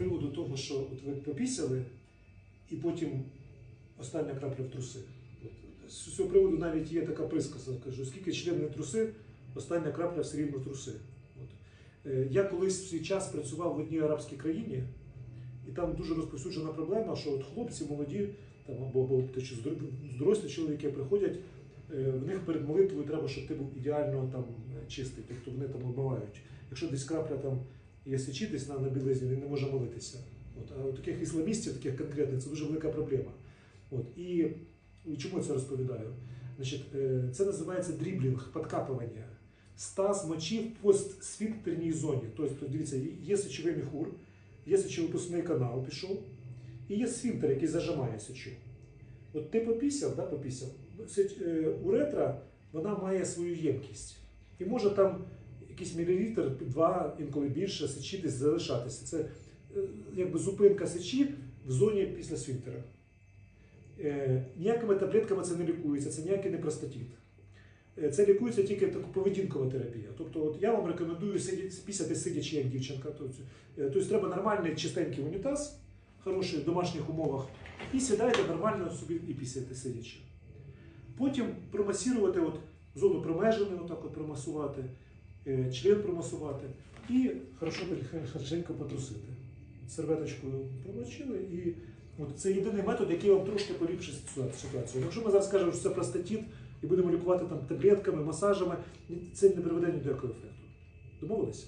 приводу того, що от ви попісяли, і потім остання крапля в труси. От, з цього приводу навіть є така присказка, кажу, скільки член не труси, остання крапля все рівно труси. От. Е, Я колись в свій час працював в одній арабській країні, і там дуже розповсюджена проблема, що от хлопці молоді, там, або, або дорослі чоловіки приходять, е, в них перед молитвою треба, щоб ти був ідеально там чистий, тобто вони там обмивають. Якщо десь крапля там сечі десь на, білизні, він не може молитися. От, а у таких ісламістів, таких конкретних, це дуже велика проблема. От, і, і чому я це розповідаю? Значить, е, це називається дріблінг, подкапування. Стаз мочі в постсфінктерній зоні. Тобто, дивіться, є сечовий міхур, є сечовипускний канал пішов, і є сфінктер, який зажимає сечу. От ти попісяв, да, попісяв. Е, Уретра вона має свою ємкість. І може там якийсь мілілітр, два, інколи більше сечі залишатися. Це е, якби зупинка сечі в зоні після сфінктера. Е, ніякими таблетками це не лікується, це ніякий не простатіт. Е, Це лікується тільки така поведінкова терапія. Тобто, от я вам рекомендую сидіти, сидячи як дівчинка. Тобто, е, тобто треба нормальний чистенький унітаз, хороший в домашніх умовах, і сідайте нормально собі і пісяти сидячи. Потім промасірувати от, зону промежини, отак от промасувати, член промасувати і хорошо, хорошенько потрусити. Серветочкою промочили і от це єдиний метод, який вам трошки поліпшить ситуацію. Якщо ми зараз скажемо, що це простатіт і будемо лікувати там таблетками, масажами, це не приведе ні до якого ефекту. Домовилися?